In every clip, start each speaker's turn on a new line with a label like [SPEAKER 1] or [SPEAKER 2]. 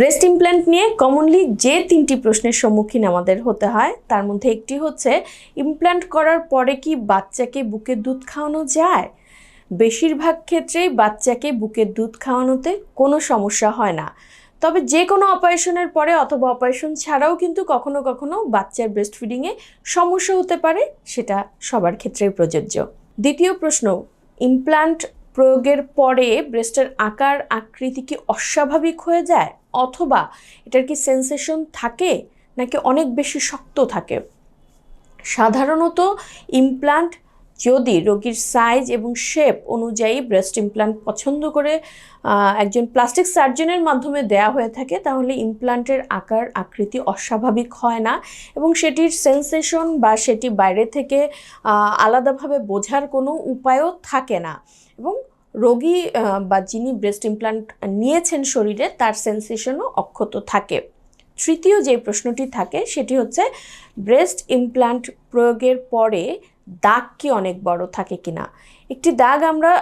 [SPEAKER 1] Breast implant নিয়ে commonly যে তিনটি প্রশ্নের সম্মুখীন আমাদের হতে হয়, তার মধ্যে একটি হচ্ছে ইমপ্ল্যান্ট করার পরে কি বাচ্চাকে বুকের দুধ খাওয়ানো যায়? বেশিরভাগ ক্ষেত্রেই বাচ্চাকে বুকের দুধ খাওয়ানোতে কোনো সমস্যা হয় না। তবে যে কোনো অপারেশনের পরে অথবা অপারেশন ছাড়াও কিন্তু কখনো কখনো বাচ্চার ব্রেস্ট ফিডিংয়ে সমস্যা হতে পারে, সেটা সবার ক্ষেত্রেই প্রযোজ্য। দ্বিতীয় প্রশ্ন ইমপ্ল্যান্ট প্রয়োগের পরে ব্রেস্টের আকার আকৃতি কি অস্বাভাবিক হয়ে যায়? অথবা এটার কি সেন্সেশন থাকে নাকি অনেক বেশি শক্ত থাকে? সাধারণত ইমপ্লান্ট যদি রোগীর সাইজ এবং শেপ অনুযায়ী ব্রেস্ট ইমপ্লান্ট পছন্দ করে একজন প্লাস্টিক সার্জনের মাধ্যমে দেয়া হয়ে থাকে, তাহলে ইমপ্ল্যান্টের আকার, আকৃতি অস্বাভাবিক হয় না এবং সেটির সেন্সেশন বা সেটি বাইরে থেকে আলাদাভাবে বোঝার কোনো উপায়ও থাকে না। এবং রোগী বা যিনি ব্রেস্ট ইমপ্লান্ট নিয়েছেন শরীরে, তার সেন্সেশনও অক্ষত থাকে। তৃতীয় যে প্রশ্নটি থাকে, সেটি হচ্ছে ব্রেস্ট ইমপ্লান্ট প্রয়োগের পরে দাগ কি অনেক বড় থাকে কিনা? একটি দাগ আমরা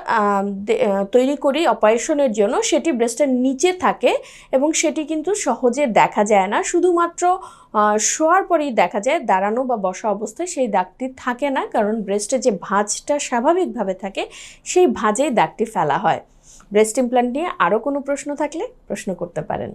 [SPEAKER 1] তৈরি করি অপারেশনের জন্য, সেটি ব্রেস্টের নিচে থাকে এবং সেটি কিন্তু সহজে দেখা যায় না। শুধুমাত্র শোয়ার পরেই দেখা যায়, দাঁড়ানো বা বসা অবস্থায় সেই দাগটি থাকে না, কারণ ব্রেস্টে যে ভাঁজটা স্বাভাবিকভাবে থাকে, সেই ভাঁজেই দাগটি ফেলা হয়। ব্রেস্ট ইমপ্ল্যান্ট নিয়ে আরও কোনো প্রশ্ন থাকলে প্রশ্ন করতে পারেন।